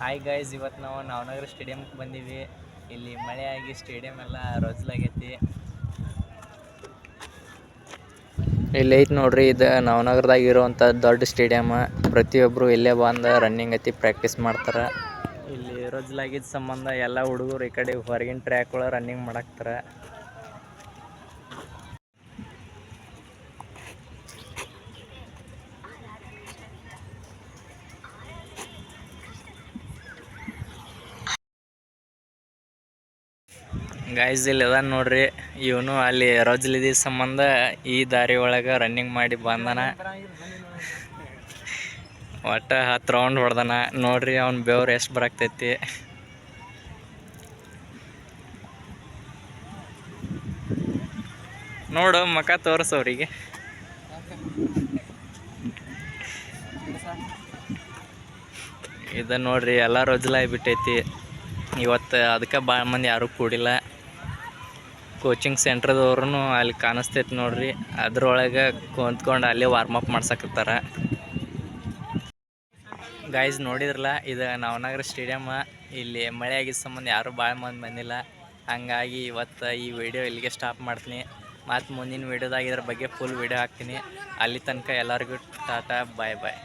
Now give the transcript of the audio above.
Hi guys ಇವತ್ತು ನಾವು ನವನಗರ ಸ್ಟೇಡಿಯಮ್ಗೆ ಬಂದೀವಿ. ಇಲ್ಲಿ ಮಳೆ ಆಗಿ ಸ್ಟೇಡಿಯಂ ಎಲ್ಲ ರೊಜ್ಲಾಗೈತಿ. ಇಲ್ಲಿ ಐತಿ ನೋಡ್ರಿ ಇದು ನವನಗರದಾಗ ಇರುವಂಥ ದೊಡ್ಡ ಸ್ಟೇಡಿಯಮ್ ಪ್ರತಿಯೊಬ್ಬರು ಇಲ್ಲೇ ಬಂದು ರನ್ನಿಂಗ್ ಐತಿ ಪ್ರಾಕ್ಟೀಸ್ ಮಾಡ್ತಾರೆ. ಇಲ್ಲಿ ರೊಜ್ಲಾಗಿದ್ದ ಸಂಬಂಧ ಎಲ್ಲ ಹುಡುಗರು ಈ ಕಡೆ ಹೊರಗಿನ ಟ್ರ್ಯಾಕ್ ಒಳಗೆ ರನ್ನಿಂಗ್ ಮಾಡಾಕ್ತಾರೆ. ಗಾಯ್ಸ್ ಇಲ್ಲಿ ಅದ ನೋಡ್ರಿ. ಇವನು ಅಲ್ಲಿ ರೊಜ್ಲಿದ್ದ ಸಂಬಂಧ ಈ ದಾರಿ ಒಳಗೆ ರನ್ನಿಂಗ್ ಮಾಡಿ ಬಂದನ. ಒಟ್ಟ ಹತ್ತು ರೌಂಡ್ ಹೊಡ್ದಾನ. ನೋಡ್ರಿ ಅವ್ನ ಬೆವ್ರು ಎಷ್ಟು ಬರಾಕ್ತೈತಿ. ನೋಡು, ಮಕ ತೋರ್ಸು ಅವರಿಗೆ. ಇದು ನೋಡ್ರಿ, ಎಲ್ಲ ರೊಜ್ಲಾಗಿ ಬಿಟ್ಟೈತಿ. ಇವತ್ತು ಅದಕ್ಕೆ ಭಾಳ ಮಂದಿ ಯಾರೂ ಕೂಡಿಲ್ಲ. ಕೋಚಿಂಗ್ ಸೆಂಟ್ರದವ್ರು ಅಲ್ಲಿ ಕಾಣಿಸ್ತೈತೆ ನೋಡ್ರಿ. ಅದ್ರೊಳಗೆ ಕುಂತ್ಕೊಂಡು ಅಲ್ಲೇ ಅಪ್ ಮಾಡ್ಸಕತ್ತಾರ. ಗಾಯ್ಸ್ ನೋಡಿದ್ರಲ್ಲ, ಇದು ನವನಗರ ಸ್ಟೇಡಿಯಮ್ಮ ಇಲ್ಲಿ ಮಳೆ ಆಗಿದ್ದ ಸಂಬಂಧ ಯಾರೂ ಭಾಳ ಮಂದಿ ಬಂದಿಲ್ಲ ಹಂಗಾಗಿ ಇವತ್ತು ಈ ವಿಡಿಯೋ ಇಲ್ಲಿಗೆ ಸ್ಟಾಪ್ ಮಾಡ್ತೀನಿ. ಮತ್ತು ಮುಂದಿನ ವೀಡಿಯೋದಾಗ ಇದ್ರ ಬಗ್ಗೆ ಫುಲ್ ವಿಡಿಯೋ ಹಾಕ್ತೀನಿ. ಅಲ್ಲಿ ತನಕ ಎಲ್ಲರಿಗೂ ಟಾಟಾ ಬಾಯ್ ಬಾಯ್